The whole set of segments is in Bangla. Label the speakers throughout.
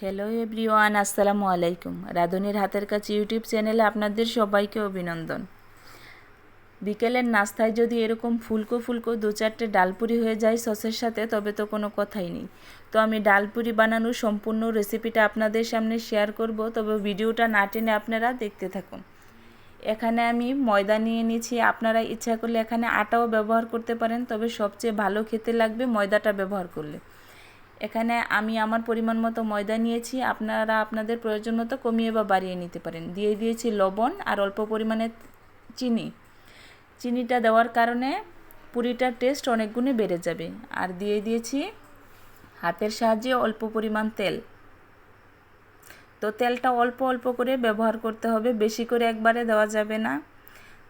Speaker 1: হ্যালো এভরিওয়ান আসসালামু আলাইকুম রাধুনির হাতের কাছে ইউটিউব চ্যানেলে আপনাদের সবাইকে অভিনন্দন। বিকেলের নাস্তায় যদি এরকম ফুলকো ফুলকো দু চারটে ডালপুরি হয়ে যায় সসের সাথে, তবে তো কোনো কথাই নেই। তো আমি ডালপুরি বানানোর সম্পূর্ণ রেসিপিটা আপনাদের সামনে শেয়ার করব, তবে ভিডিওটা না টেনে আপনারা দেখতে থাকুন। এখানে আমি ময়দা নিয়ে নিয়েছি। আপনারা ইচ্ছা করলে এখানে আটাও ব্যবহার করতে পারেন, তবে সবচেয়ে ভালো খেতে লাগবে ময়দাটা ব্যবহার করলে। এখানে আমি আমার পরিমাণ মতো ময়দা নিয়েছি। আপনারা আপনাদের প্রয়োজন মতো কমিয়ে বা বাড়িয়ে নিতে পারেন। দিয়ে দিয়েছি লবণ আর অল্প পরিমাণে চিনি। চিনিটা দেওয়ার কারণে পুরিটার টেস্ট অনেক গুণে বেড়ে যাবে। আর দিয়ে দিয়েছি হাতের সাহায্যে অল্প পরিমাণ তেল। তো তেলটা অল্প অল্প করে ব্যবহার করতে হবে, বেশি করে একবারে দেওয়া যাবে না।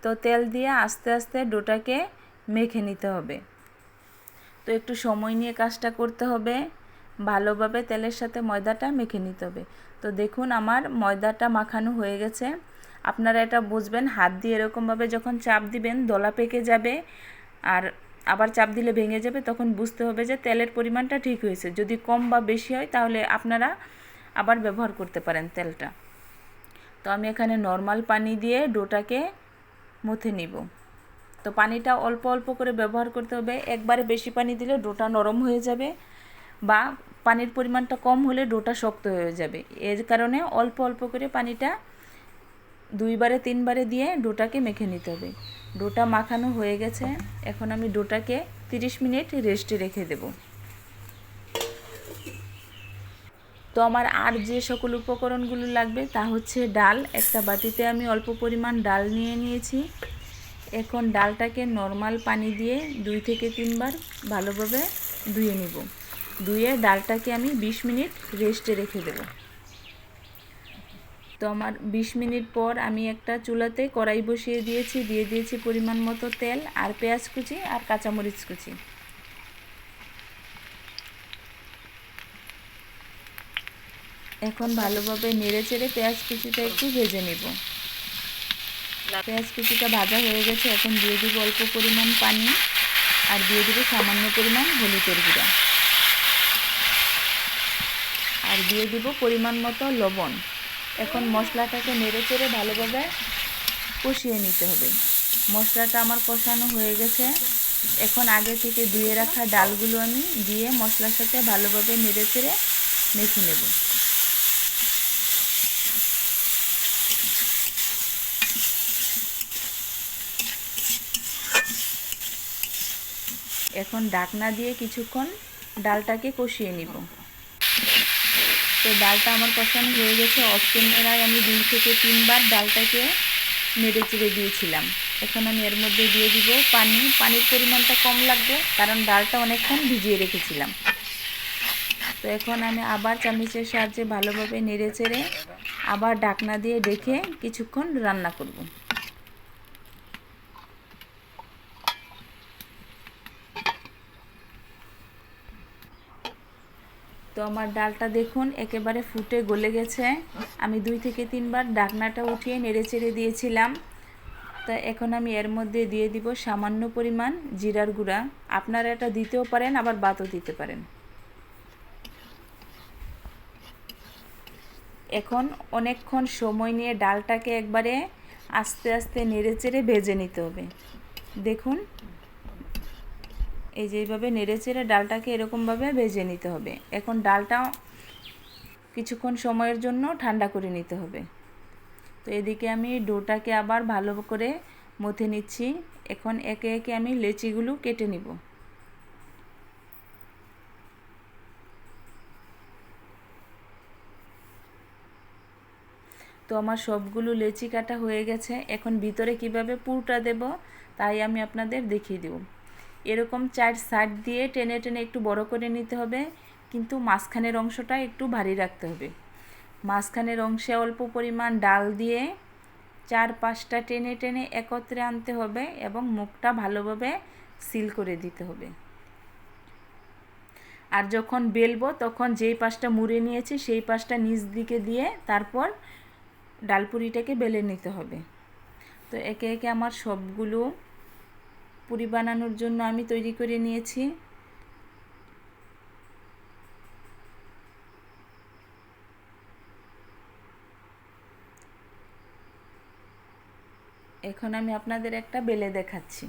Speaker 1: তো তেল দিয়ে আস্তে আস্তে ডোটাকে মেখে নিতে হবে। তো একটু সময় নিয়ে কাজটা করতে হবে। ভালোভাবে তেলের সাথে ময়দাটা মেখে নিতে হবে। তো দেখুন, আমার ময়দাটা মাখানো হয়ে গেছে। আপনারা এটা বুঝবেন, হাত দিয়ে এরকমভাবে যখন চাপ দিবেন, দলা পেকে যাবে। আর আবার চাপ দিলে ভেঙে যাবে, তখন বুঝতে হবে যে তেলের পরিমাণটা ঠিক হয়েছে। যদি কম বা বেশি হয়, তাহলে আপনারা আবার ব্যবহার করতে পারেন তেলটা। তো আমি এখানে নর্মাল পানি দিয়ে ডোটাকে মুথে নিব। তো পানিটা অল্প অল্প করে ব্যবহার করতে হবে। একবারে বেশি পানি দিলে ডোটা নরম হয়ে যাবে বা পানির পরিমাণটা কম হলে ডোটা শক্ত হয়ে যাবে। এর কারণে অল্প অল্প করে পানিটা দুইবারে, তিনবারে দিয়ে ডোটাকে মেখে নিতে হবে। ডোটা মাখানো হয়ে গেছে। এখন আমি ডোটাকে 30 মিনিট রেস্টে রেখে দেব। তো আমার আর যে সকল উপকরণগুলো লাগবে তা হচ্ছে ডাল। একটা বাটিতে আমি অল্প পরিমাণ ডাল নিয়ে নিয়েছি। এখন ডালটাকে নর্মাল পানি দিয়ে দুই থেকে তিনবার ভালোভাবে ধুয়ে নিব। ধুয়ে ডালটাকে আমি 20 মিনিট রেস্টে রেখে দেব। তো আমার 20 মিনিট পর আমি একটা চুলাতে কড়াই বসিয়ে দিয়েছি, দিয়ে দিয়েছি পরিমাণ মতো তেল আর পেঁয়াজ কুচি আর কাঁচামরিচ কুচি। এখন ভালোভাবে নেড়ে চেড়ে পেঁয়াজ কুচিটা একটু ভেজে নেব। পেঁয়াজ কুচিটা ভাজা হয়ে গেছে, এখন দিয়ে দিব অল্প পরিমাণ পানি আর দিয়ে দিব সামান্য পরিমাণ হলুদের গুঁড়া। আর দিয়ে দিব পরিমাণ মতো লবণ। এখন মশলাটাকে নেড়ে চেড়ে ভালোভাবে কষিয়ে নিতে হবে। মশলাটা আমার কষানো হয়ে গেছে। এখন আগে থেকে ধুয়ে রাখা ডালগুলো আমি দিয়ে মশলার সাথে ভালোভাবে নেড়ে চেড়ে মেখে নেব। এখন ডাকনা দিয়ে কিছুক্ষণ ডালটাকে কষিয়ে নিব। তো ডালটা আমার কষানো হয়ে গেছে। অফ ক্যামেরায় আমি দুই থেকে তিনবার ডালটাকে নেড়ে চেড়ে দিয়েছিলাম। এখন আমি এর মধ্যে দিয়ে দিব পানি। পানির পরিমাণটা কম লাগবে, কারণ ডালটা অনেকক্ষণ ভিজিয়ে রেখেছিলাম। তো এখন আমি আবার চামচের সাহায্যে ভালোভাবে নেড়ে চেড়ে আবার ডাকনা দিয়ে ডেকে কিছুক্ষণ রান্না করব। তো আমার ডালটা দেখুন, একেবারে ফুটে গলে গেছে। আমি দুই থেকে তিনবার ডাকনাটা উঠিয়ে নেড়ে চেড়ে দিয়েছিলাম। তা এখন আমি এর মধ্যে দিয়ে দিব সামান্য পরিমাণ জিরার গুঁড়া। আপনারা এটা দিতেও পারেন, আবার বাতও দিতে পারেন। এখন অনেকক্ষণ সময় নিয়ে ডালটাকে একবারে আস্তে আস্তে নেড়ে চেড়ে ভেজে নিতে হবে। দেখুন এই যে এইভাবে নেড়ে চেড়ে ডালটাকে এরকমভাবে ভেজে নিতে হবে। এখন ডালটা কিছুক্ষণ সময়ের জন্য ঠান্ডা করে নিতে হবে। তো এদিকে আমি ডোটাকে আবার ভালো করে মথে নিচ্ছি। এখন একে একে আমি লেচিগুলো কেটে নিব। তো আমার সবগুলো লেচি কাটা হয়ে গেছে। এখন ভিতরে কীভাবে পুরটা দেব, তাই আমি আপনাদের দেখিয়ে দেব। এরকম চার সাইড দিয়ে টেনে টেনে একটু বড় করে নিতে হবে, কিন্তু মাঝখানের অংশটা একটু ভারী রাখতে হবে। মাঝখানের অংশে অল্প পরিমাণ ডাল দিয়ে চার পাঁচটা টেনে টেনে একত্রে আনতে হবে এবং মুখটা ভালোভাবে সিল করে দিতে হবে। আর যখন বেলবো, তখন যেই পাশটা মুড়ে নিয়েছি, সেই পাশটা নিচ দিকে দিয়ে তারপর ডালপুরিটাকে বেলে নিতে হবে। তো একে একে আমার সবগুলো পুরি বানানোর জন্য আমি তৈরি করে নিয়েছি। এখন আমি আপনাদের একটা বেলে দেখাচ্ছি।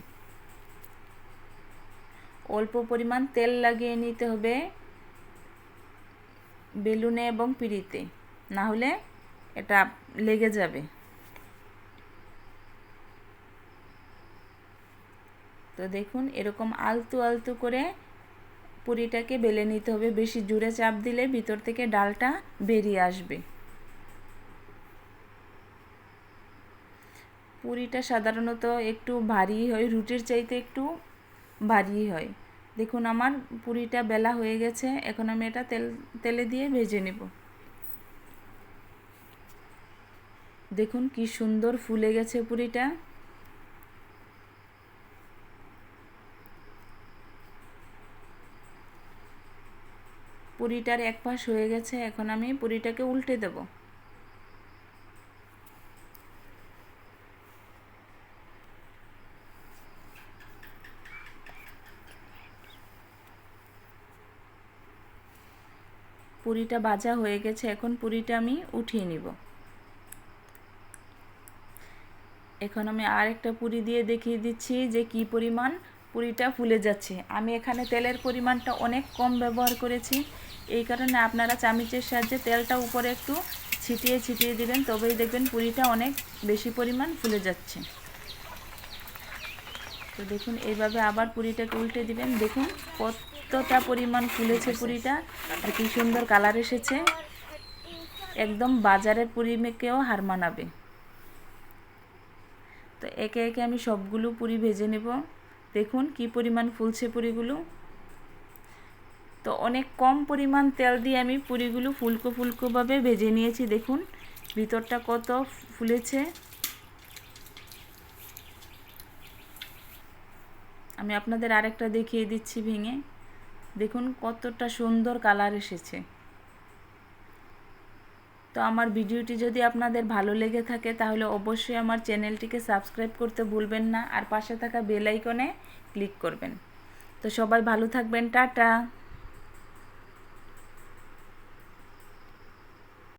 Speaker 1: অল্প পরিমাণ তেল লাগিয়ে নিতে হবে বেলুনে এবং পিড়িতে। না হলে এটা লেগে যাবে। তো দেখুন, এরকম আলতু আলতু করে পুরিটাকে বেলে নিতে হবে। বেশি জুড়ে চাপ দিলে ভিতর থেকে ডালটা বেরিয়ে আসবে। পুরিটা সাধারণত একটু ভারী হয়, রুটির চাইতে একটু ভারী হয়। দেখুন, আমার পুরিটা বেলা হয়ে গেছে। এখন আমি এটা তেল, তেলে দিয়ে ভেজে নেব। দেখুন, কি সুন্দর ফুলে গেছে পুরিটা। পুরিটার এক পাশ হয়ে গেছে, এখন আমি পুরিটাকে উল্টে দেব। পুরিটা ভাজা হয়ে গেছে, এখন পুরিটা আমি উঠিয়ে নিব। এখন আমি আর একটা পুরি দিয়ে দেখিয়ে দিচ্ছি যে কি পরিমাণ পুরিটা ফুলে যাচ্ছে। আমি এখানে তেলের পরিমাণটা অনেক কম ব্যবহার করেছি। এই কারণে আপনারা চামিচের সাহায্যে তেলটা উপরে একটু ছিটিয়ে ছিটিয়ে দিবেন, তবেই দেখবেন পুরিটা অনেক বেশি পরিমাণ ফুলে যাচ্ছে। তো দেখুন, এইভাবে আবার পুরিটাকে উল্টে দিবেন। দেখুন কতটা পরিমাণ ফুলেছে পুরিটা, আর কি সুন্দর কালার এসেছে। একদম বাজারের পুরি মেকেও হার মানাবে। তো একে একে আমি সবগুলো পুরি ভেজে নেব। দেখুন কি পরিমাণ ফুলছে পুরিগুলো। তো অনেক কম পরিমাণ তেল দিয়ে আমি পুরিগুলো ফুলকো ফুলকোভাবে ভেজে নিয়েছি, দেখুন। ভিতরটা কত ফুলেছে। আমি আপনাদের আরেকটা দেখিয়ে দিচ্ছি ভেঙে। দেখুন কতটা সুন্দর কালার এসেছে। তো আমার ভিডিওটি যদি আপনাদের ভালো লেগে থাকে, তাহলে অবশ্যই আমার চ্যানেলটিকে সাবস্ক্রাইব করতে ভুলবেন না, আর পাশে থাকা বেল আইকনে ক্লিক করবেন। তো সবাই ভালো থাকবেন, টাটা।